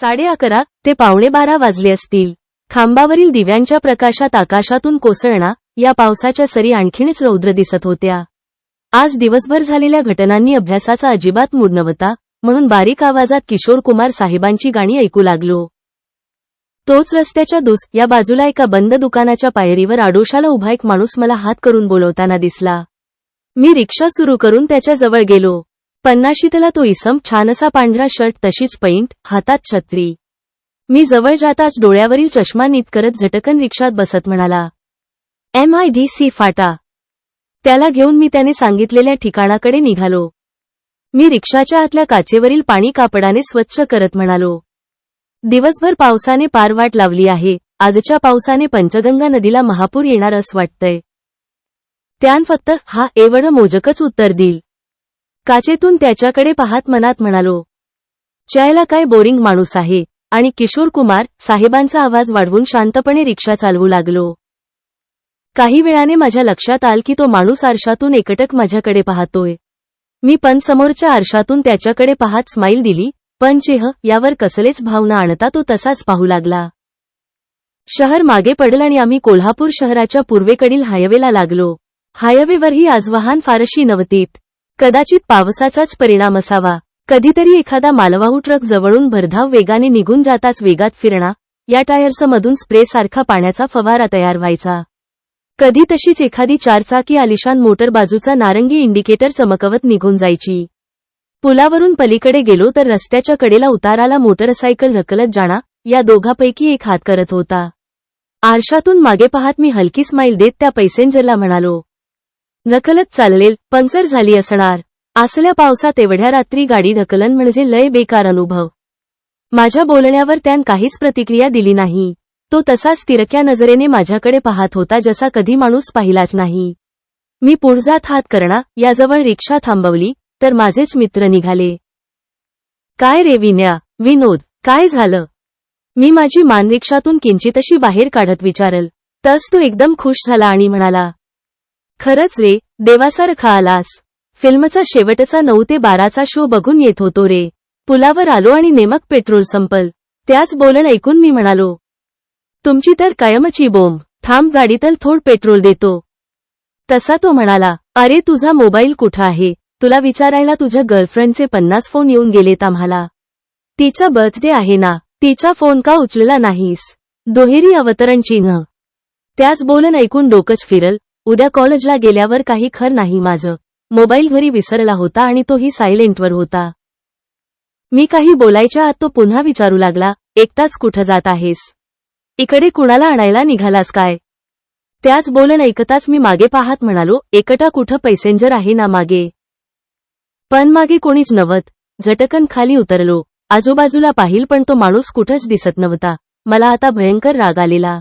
साडे अकरा ते पावणे बारा वाजले असतील. खांबावरील दिव्यांच्या प्रकाशात आकाशातून कोसळणा या पावसाच्या सरी आणखीनच रौद्र दिसत होत्या. आज दिवसभर झालेल्या घटनांनी अभ्यासाचा अजिबात मूड नव्हता म्हणून बारीक आवाजात किशोर कुमार साहेबांची गाणी ऐकू लागलो. तोच रस्त्याच्या दुस या बाजूला एका बंद दुकानाच्या पायरीवर आडोशाला उभा एक माणूस मला हात करून बोलवताना दिसला. मी रिक्षा सुरू करून त्याच्याजवळ गेलो. पन्नाशीतला तो इसम छानसा पांढरा शर्ट तशीच पैंट हातात छत्री. मी जवळ जाताच डोळ्यावरील चष्मा नीट करत झटकन रिक्षात बसत म्हणाला. एम आय डी सी फाटा. त्याला घेऊन मी त्याने सांगितलेल्या ठिकाणाकडे निघालो. मी रिक्षाच्या आतल्या काचेवरील पाणी कापडाने स्वच्छ करत म्हणालो. दिवसभर पावसाने पार वाट लावली आहे. आजच्या पावसाने पंचगंगा नदीला महापूर येणार असं वाटतंय. त्यान फक्त हा एवढं मोजकच उत्तर देईल. काचेतून त्याच्याकडे पाहत मनात म्हणालो चायला काय बोरिंग माणूस आहे आणि किशोर कुमार साहेबांचा आवाज वाढवून शांतपणे रिक्षा चालवू लागलो. काही वेळाने माझ्या लक्षात आल की तो माणूस आरशातून एकटक माझ्याकडे पाहतोय. मी पण समोरच्या आरशातून त्याच्याकडे पाहत स्माईल दिली पण चेह यावर कसलेच भावना आणता तो तसाच पाहू लागला. शहर मागे पडल आणि आम्ही कोल्हापूर शहराच्या पूर्वेकडील हायवेला लागलो. हायवेवरही आज वाहन फारशी नव्हतीत. कदाचित पावसाचाच परिणाम असावा. कधीतरी एखादा मालवाहू ट्रक जवळून भरधाव वेगाने निघून जाताच वेगात फिरणा या टायर्समधून स्प्रे सारखा पाण्याचा फवारा तयार व्हायचा. कधी तशीच एखादी चारचाकी आलिशान मोटर बाजूचा नारंगी इंडिकेटर चमकवत निघून जायची. पुलावरून पलीकडे गेलो तर रस्त्याच्या कडेला उताराला मोटरसायकल रकलत जाणा या दोघापैकी एक हात करत होता. आरशातून मागे पाहत मी हलकी स्माईल देत त्या पैसेंजरला म्हणालो नकलत चाललेल पंक्चर झाली असणार. असल्या पावसात एवढ्या रात्री गाडी ढकलन म्हणजे लय बेकार अनुभव. माझ्या बोलण्यावर त्यान काहीच प्रतिक्रिया दिली नाही. तो तसाच तिरक्या नजरेने माझ्याकडे पाहत होता जसा कधी माणूस पाहिलाच नाही. मी पुढजात हात करणा याजवळ रिक्षा थांबवली तर माझेच मित्र निघाले. काय रे विन्या विनोद काय झालं मी माझी मान रिक्षातून किंचितशी बाहेर काढत विचारल. तस तो एकदम खुश झाला आणि म्हणाला खरंच रे देवासारखा आलास. फिल्मचा शेवटचा नऊ ते बाराचा शो बघून येत होतो रे. पुलावर आलो आणि नेमक पेट्रोल संपल. त्याच बोलण ऐकून मी म्हणालो तुमची तर कायमची बोंब. थांब गाडीतल थोड पेट्रोल देतो. तसा तो म्हणाला अरे तुझा मोबाईल कुठं आहे? तुला विचारायला तुझ्या गर्लफ्रेंडचे पन्नास फोन येऊन गेलेत आम्हाला. तिचा बर्थडे आहे ना तिचा फोन का उचलला नाहीस? दुहेरी अवतरण चिन्ह. त्याच बोलन ऐकून डोकंच फिरल. उद्या कॉलेजला गेल्यावर काही खर नाही माझं. मोबाईल घरी विसरला होता आणि तोही सायलेंटवर होता. मी काही बोलायच्या आत तो पुन्हा विचारू लागला एकटाच कुठं जात आहेस? इकडे कुणाला आणायला निघालास काय? त्याच बोलण ऐकताच मी मागे पाहत म्हणालो एकटा कुठं पैसेंजर आहे ना मागे? पण मागे कोणीच नवत झटकन खाली उतरलो. आजूबाजूला पाहिल पण तो माणूस कुठंच दिसत नव्हता. मला आता भयंकर राग आलेला.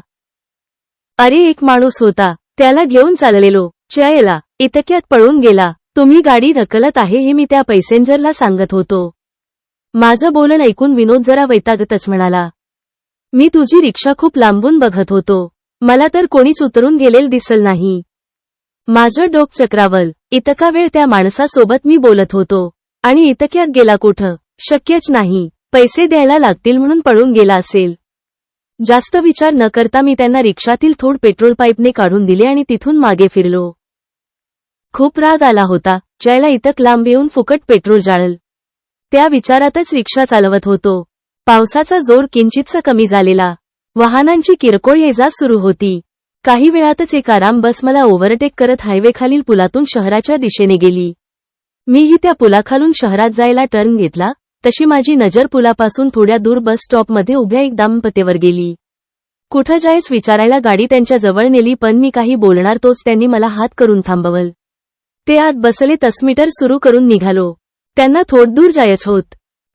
अरे एक माणूस होता. त्याला घेऊन चाललेलो. चयला इतक्यात पळून गेला. तुम्ही गाडी ढकलत आहे हे मी त्या पैसेंजरला सांगत होतो. माझं बोलण ऐकून विनोद जरा वैतागतच म्हणाला. मी तुझी रिक्षा खूप लांबून बघत होतो. मला तर कोणीच उतरून गेलेल दिसल नाही. माझं डोक चक्रावल. इतका वेळ त्या माणसासोबत मी बोलत होतो. आणि इतक्यात गेला कुठं? शक्यच नाही. पैसे द्यायला लागतील म्हणून पळून गेला असेल. जास्त विचार न करता मी त्यांना रिक्षातील थोड पेट्रोल पाईपने काढून दिले आणि तिथून मागे फिरलो. खूप राग आला होता ज्याला इतक लांब येऊन फुकट पेट्रोल जाळल. त्या विचारातच रिक्षा चालवत होतो. पावसाचा जोर किंचितसा कमी झालेला. वाहनांची किरकोळ ये जा सुरू होती. काही वेळातच एक आराम बस मला ओव्हरटेक करत हायवेखालील पुलातून शहराच्या दिशेने गेली. मीही त्या पुलाखालून शहरात जायला टर्न घेतला तशी माझी नजर पुलापासून थोड्या दूर बस स्टॉपमध्ये उभ्या एक दाम्पत्यावर गेली. कुठं जायच विचारायला गाडी त्यांच्या जवळ नेली पण मी काही बोलणार तोच त्यांनी मला हात करून थांबवल. ते आत बसले तसमीटर सुरू करून निघालो. त्यांना थोड दूर जायच होत.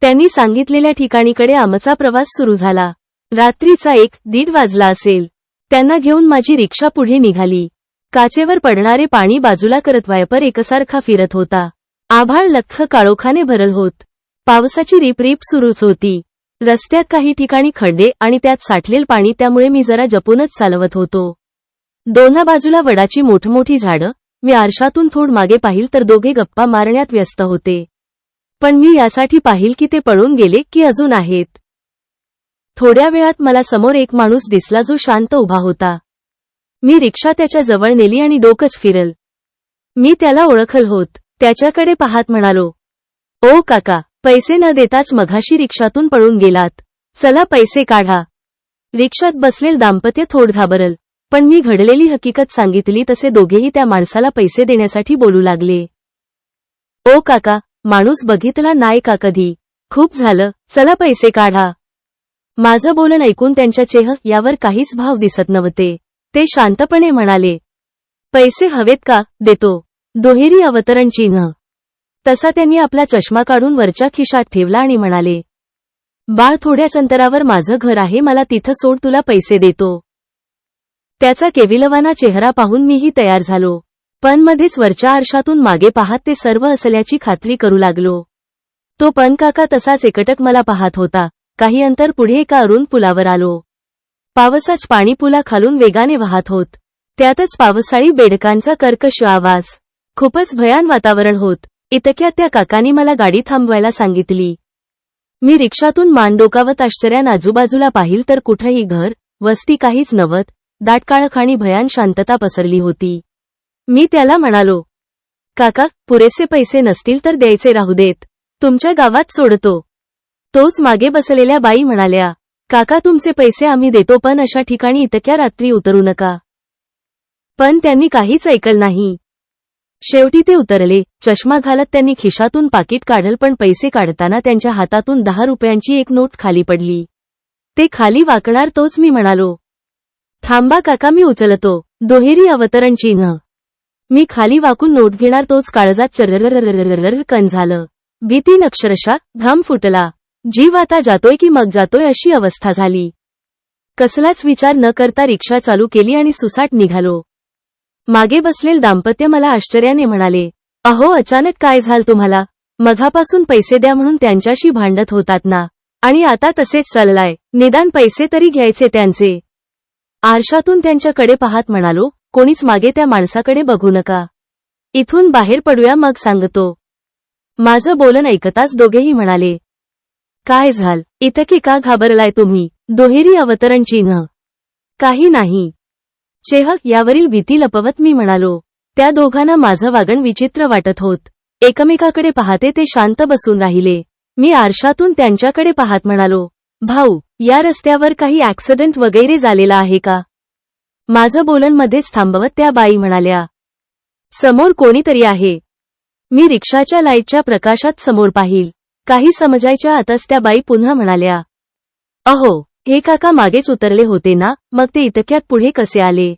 त्यांनी सांगितलेल्या ठिकाणीकडे आमचा प्रवास सुरू झाला. रात्रीचा एक दीड वाजला असेल. त्यांना घेऊन माझी रिक्षा पुढे निघाली. काचेवर पडणारे पाणी बाजूला करत वायपर एकसारखा फिरत होता. आभाळ लख्ख काळोखाने भरल होत. पावसाची रिपरिप सुरूच होती. रस्त्यात काही ठिकाणी खड्डे आणि त्यात साठलेल पाणी त्यामुळे मी जरा जपूनच चालवत होतो. दोन्हा बाजूला वडाची मोठमोठी झाडं मी आरशातून थोड मागे पाहिल तर दोघे गप्पा मारण्यात व्यस्त होते. पण मी यासाठी पाहिल की ते पळून गेले की अजून आहेत. थोड्या वेळात मला समोर एक माणूस दिसला जो शांत उभा होता. मी रिक्षा त्याच्याजवळ नेली आणि डोकंच फिरल. मी त्याला ओळखल होत. त्याच्याकडे पाहत म्हणालो ओ काका पैसे न देताच मघाशी रिक्षातून पळून गेलात. चला पैसे काढा. रिक्षात बसलेल दाम्पत्य थोड घाबरल पण मी घडलेली हकीकत सांगितली तसे दोघेही त्या माणसाला पैसे देण्यासाठी बोलू लागले. ओ काका माणूस बघितला नाही का कधी? खूप झालं चला पैसे काढा. माझं बोलणं ऐकून त्यांच्या चेह यावर काहीच भाव दिसत नव्हते. ते शांतपणे म्हणाले पैसे हवेत का? देतो. दुहेरी अवतरण चिन्ह. तसा त्यांनी आपला चष्मा काढून वरच्या खिशात ठेवला आणि म्हणाले बाळ थोड्याच अंतरावर माझं घर आहे मला तिथं सोड तुला पैसे देतो. त्याचा केविलवाना चेहरा पाहून मीही तयार झालो. पण मध्येच वरच्या आरशातून मागे पाहत ते सर्व असल्याची खात्री करू लागलो. तो पण काका तसाच एकटक मला पाहत होता. काही अंतर पुढे एका अरुण पुलावर आलो. पावसाच पाणी पुला खालून वेगाने वाहत होत. त्यातच पावसाळी बेडकांचा कर्कश आवाज. खूपच भयान वातावरण होत. इतक्यात त्या काकांनी मला गाडी थांबवायला सांगितली. मी रिक्षातून मान डोकावत आश्चर्यान आजूबाजूला पाहिल तर कुठंही घर वस्ती काहीच नवत दाटकाळख आणि भयान शांतता पसरली होती. मी त्याला म्हणालो काका पुरेसे पैसे नसतील तर द्यायचे राहू देत. तुमच्या गावात सोडतो. तोच मागे बसलेल्या बाई म्हणाल्या काका तुमचे पैसे आम्ही देतो पण अशा ठिकाणी इतक्या रात्री उतरू नका. पण त्यांनी काहीच ऐकल नाही. शेवटी ते उतरले. चष्मा घालत त्यांनी खिशातून पाकिट काढल पण पैसे काढताना त्यांच्या हातातून दहा रुपयांची एक नोट खाली पडली. ते खाली वाकणार तोच मी म्हणालो. थांबा काका मी उचलतो. दोहेरी अवतरण चिन्ह. मी खाली वाकून नोट घेणार तोच काळजात चर्र कन झालं. भीती अक्षरशः घाम फुटला. जीव आता जातोय की मग जातोय अशी अवस्था झाली. कसलाच विचार न करता रिक्षा चालू केली आणि सुसाट निघालो. मागे बसलेल दाम्पत्य मला आश्चर्याने म्हणाले अहो अचानक काय झाल तुम्हाला? मघापासून पैसे द्या म्हणून त्यांच्याशी भांडत होतात ना? आणि आता तसेच चाललाय. निदान पैसे तरी घ्यायचे त्यांचे. आरशातून त्यांच्याकडे पाहत म्हणालो कोणीच मागे त्या माणसाकडे बघू नका. इथून बाहेर पडूया मग सांगतो. माझं बोलण ऐकताच दोघेही म्हणाले काय झाल? इतके का घाबरलाय तुम्ही? दुहेरी अवतरण चिन्ह. काही नाही. चेहक यावरील भीती लपवत मी म्हणालो त्या दोघांना माझं वागण विचित्र वाटत होत. एकमेकाकडे पाहते ते शांत बसून राहिले. मी आरशातून त्यांच्याकडे पाहत म्हणालो भाऊ या रस्त्यावर काही ऍक्सिडेंट वगैरे झालेला आहे का? माझं बोलन मध्येच थांबवत त्या बाई म्हणाल्या समोर कोणीतरी आहे. मी रिक्षाच्या लाईटच्या प्रकाशात समोर पाहिल. काही समजायच्या आताच त्या बाई पुन्हा म्हणाल्या अहो हे काका मागेच उतरले होते ना मग ते इतक्यात पुढे कसे आले?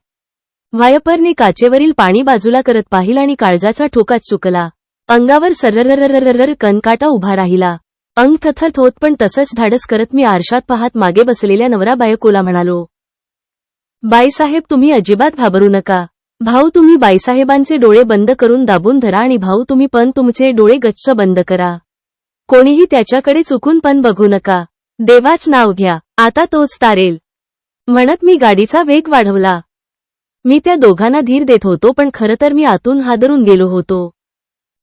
वायपरने काचेवरील पाणी बाजूला करत पाहिल आणि काळजाचा ठोकाच चुकला. अंगावर सररररररर कणकाटा उभा राहिला. अंग थथत होत पण तसंच धाडस करत मी आरशात पाहत मागे बसलेल्या नवरा बायकोला म्हणालो. बाईसाहेब तुम्ही अजिबात घाबरू नका. भाऊ तुम्ही बाईसाहेबांचे डोळे बंद करून दाबून धरा आणि भाऊ तुम्ही पण तुमचे डोळे गच्च बंद करा. कोणीही त्याच्याकडे चुकून पण बघू नका. देवाच नाव घ्या आता तोच तारेल. म्हणत मी गाडीचा वेग वाढवला. मी त्या दोघांना धीर देत होतो पण खरं तर मी आतून हादरून गेलो होतो.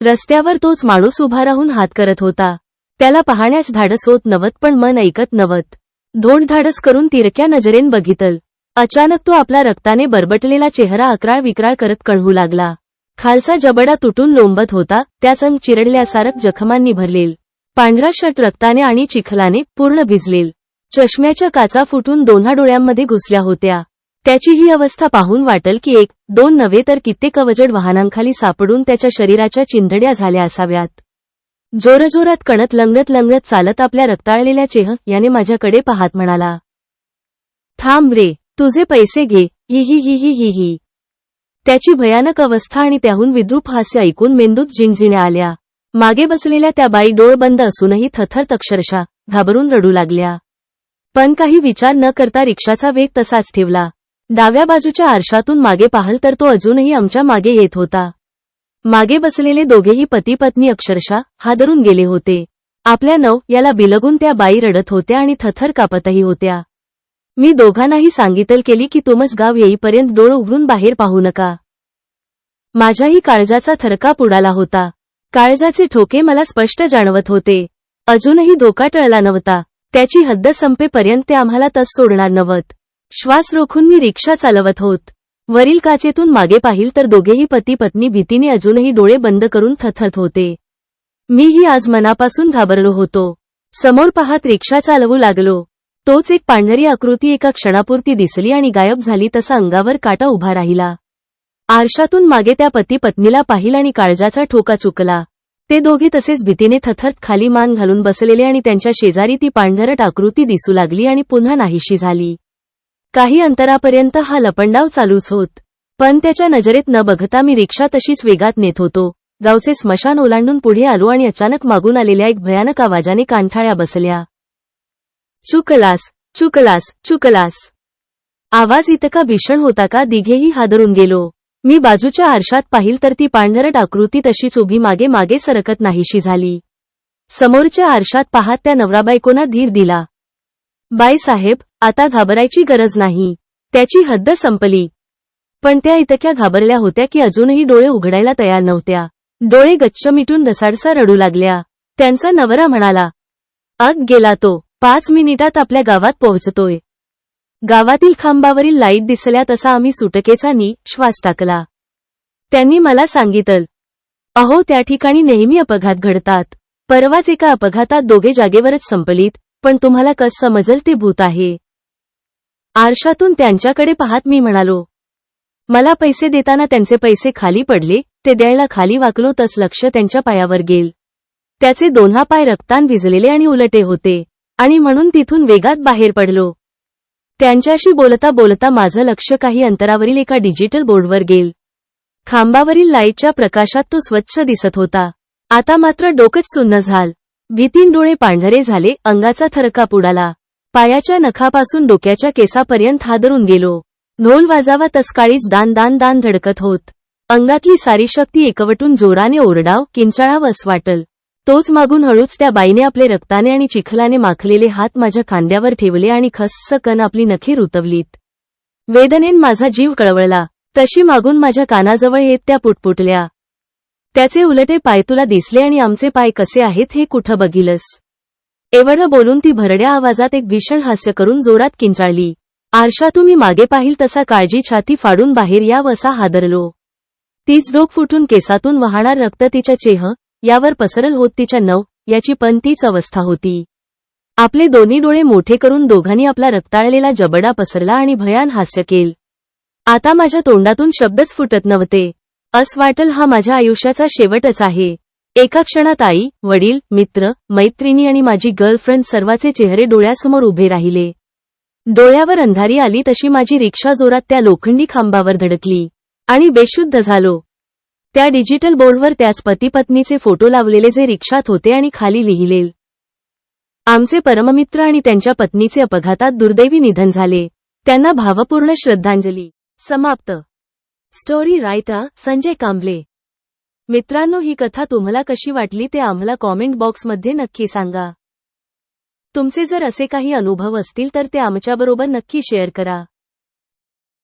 रस्त्यावर तोच माणूस उभा राहून हात करत होता. त्याला पाहण्यास धाडस होत नवत पण मन ऐकत नवत धोंड धाडस करून तिरक्या नजरेन बघितल. अचानक तो आपला रक्ताने बरबटलेला चेहरा अकराळ विक्राळ करत कळवू लागला. खालचा जबडा तुटून लोंबत होता त्याच अंग चिरडल्यासारख जखमांनी भरलेल. पांढरा शर्ट रक्ताने आणि चिखलाने पूर्ण भिजलेल. चष्म्याच्या काचा फुटून दोन्हा डोळ्यांमध्ये घुसल्या होत्या. त्याची ही अवस्था पाहून वाटल की एक दोन नव्हे तर कित्येक अवजड वाहनांखाली सापडून त्याच्या शरीराच्या चिंधड्या झाल्या असाव्यात. जोरजोरात कणत लंगडत लंगडत चालत आपल्या रक्ताळलेल्या चेह याने माझ्याकडे पाहत म्हणाला थांब रे तुझे पैसे घे ही ही ही ही ही ही. त्याची भयानक अवस्था आणि त्याहून विद्रूप हास्य ऐकून मेंदूत जिंजिण्या आल्या. मागे बसलेल्या त्या बाई डोळ बंद असूनही थथरत अक्षरशः घाबरून रडू लागल्या. पण काही विचार न करता रिक्षाचा वेग तसाच ठेवला. डाव्या बाजूच्या आरशातून मागे पाहल तर तो अजूनही आमच्या मागे येत होता. मागे बसलेले दोघेही पती पत्नी अक्षरशः हादरून गेले होते. आपल्या नव याला बिलगून त्या बाई रडत होत्या आणि थथर कापतही होत्या. मी दोघांनाही सांगितल केली की तुमच गाव येईपर्यंत डोळ उघडून बाहेर पाहू नका. माझ्याही काळजाचा थरकाप उडाला होता. काळजाचे ठोके मला स्पष्ट जाणवत होते. अजूनही धोका टळला नव्हता. त्याची हद्द संपेपर्यंत ते आम्हाला तस सोडणार नव्हत. श्वास रोखून मी रिक्षा चालवत होत. वरील काचेतून मागे पाहिल तर दोघेही पती पत्नी भीतीने अजूनही डोळे बंद करून थथरत होते. मीही आज मनापासून घाबरलो होतो. समोर पाहत रिक्षा चालवू लागलो. तोच एक पांढरी आकृती एका क्षणापुरती दिसली आणि गायब झाली तसा अंगावर काटा उभा राहिला. आरशातून मागे त्या पती पत्नीला पाहिल आणि काळजाचा ठोका चुकला. ते दोघे तसेच भीतीने थथरत खाली मान घालून बसलेले आणि त्यांच्या शेजारी ती पांढरट आकृती दिसू लागली आणि पुन्हा नाहीशी झाली. काही अंतरापर्यंत हा लपंडाव चालूच होत पण त्याच्या नजरेत न बघता मी रिक्षा तशीच वेगात नेत होतो. गावचे स्मशान ओलांडून पुढे आलो आणि अचानक मागून आलेल्या एक भयानक आवाजाने कांठाळ्या बसल्या. चुकलास चुकलास चुकलास. आवाज इतका भीषण होता का? दिघेही हादरून गेलो. मी बाजूच्या आरशात पाहिल तर ती पांढरट आकृती तशीच उभी मागे मागे सरकत नाहीशी झाली. समोरच्या आरशात पाहत त्या नवराबायकोना धीर दिला. बाई साहेब आता घाबरायची गरज नाही. त्याची हद्द संपली. पण त्या इतक्या घाबरल्या होत्या की अजूनही डोळे उघडायला तयार नव्हत्या. डोळे गच्च मिटून रसाडसा रडू लागल्या. त्यांचा नवरा म्हणाला अग गेला तो. पाच मिनिटात आपल्या गावात पोहोचतोय. गावातील खांबावरील लाइट दिसल्या तसा आम्ही सुटकेचा नी श्वास टाकला. त्यांनी मला सांगितलं अहो त्या ठिकाणी नेहमी अपघात घडतात. परवाच एका अपघातात दोघे जागेवरच संपलीत पण तुम्हाला कस समजल ते भूत आहे. आरशातून त्यांच्याकडे पाहत मी म्हणालो मला पैसे देताना त्यांचे पैसे खाली पडले ते द्यायला खाली वाकलो तस लक्ष त्यांच्या पायावर गेल. त्याचे दोन्हा पाय रक्तान भिजलेले आणि उलटे होते. आणि म्हणून तिथून वेगात बाहेर पडलो. त्यांच्याशी बोलता बोलता माझं लक्ष काही अंतरावरील एका डिजिटल बोर्डवर गेल. खांबावरील लाईटच्या प्रकाशात तो स्वच्छ दिसत होता. आता मात्र डोकंच सुन्न झाल. भीतीन डोळे पांढरे झाले अंगाचा थरकाप उडाला. पायाच्या नखापासून डोक्याच्या केसापर्यंत हादरून गेलो. ढोल वाजावा तसकाळीच दान दान दान धडकत होत. अंगातली सारी शक्ती एकवटून जोराने ओरडाव किंचाळावस वाटल. तोच मागून हळूच त्या बाईने आपले रक्ताने आणि चिखलाने माखलेले हात माझ्या खांद्यावर ठेवले आणि खस्स कन आपली नखे रुतवलीत. वेदनेन माझा जीव कळवळला. तशी मागून माझ्या कानाजवळ येत त्या पुटपुटल्या. त्याचे उलटे पाय तुला दिसले आणि आमचे पाय कसे आहेत हे कुठं बघिलस? एवढं बोलून ती भरड्या आवाजात एक भीषण हास्य करून जोरात किंचाळली. आरशा मी मागे पाहिल तसा काळजी छाती फाडून बाहेर यावसा हादरलो. तीच डोक फुटून केसातून वाहणार रक्त तिच्या चेह यावर पसरल होत तिच्या नव याची पण तीच अवस्था होती. आपले दोन्ही डोळे मोठे करून दोघांनी आपला रक्ताळलेला जबडा पसरला आणि भयान हास्य केल. आता माझ्या तोंडातून शब्दच फुटत नव्हते. अस वाटल हा माझ्या आयुष्याचा शेवटच आहे. एका क्षणात आई वडील मित्र मैत्रिणी आणि माझी गर्लफ्रेंड सर्वाचे चेहरे डोळ्यासमोर उभे राहिले. डोळ्यावर अंधारी आली तशी माझी रिक्षा जोरात त्या लोखंडी खांबावर धडकली. आणि बेशुद्ध झालो. त्या डिजिटल बोर्डवर त्याच पती पत्नीचे फोटो लावलेले जे रिक्षात होते आणि खाली लिहिले आमचे परममित्र आणि त्यांच्या पत्नीचे अपघातात दुर्दैवी निधन झाले. त्यांना भावपूर्ण श्रद्धांजली. समाप्त. स्टोरी रायटर संजय कांबले मित्रांनो ही कथा तुम्हाला कशी वाटली ते आम्हाला कॉमेंट बॉक्समध्ये नक्की सांगा. तुमचे जर असे काही अनुभव असतील तर ते आमच्याबरोबर नक्की शेअर करा.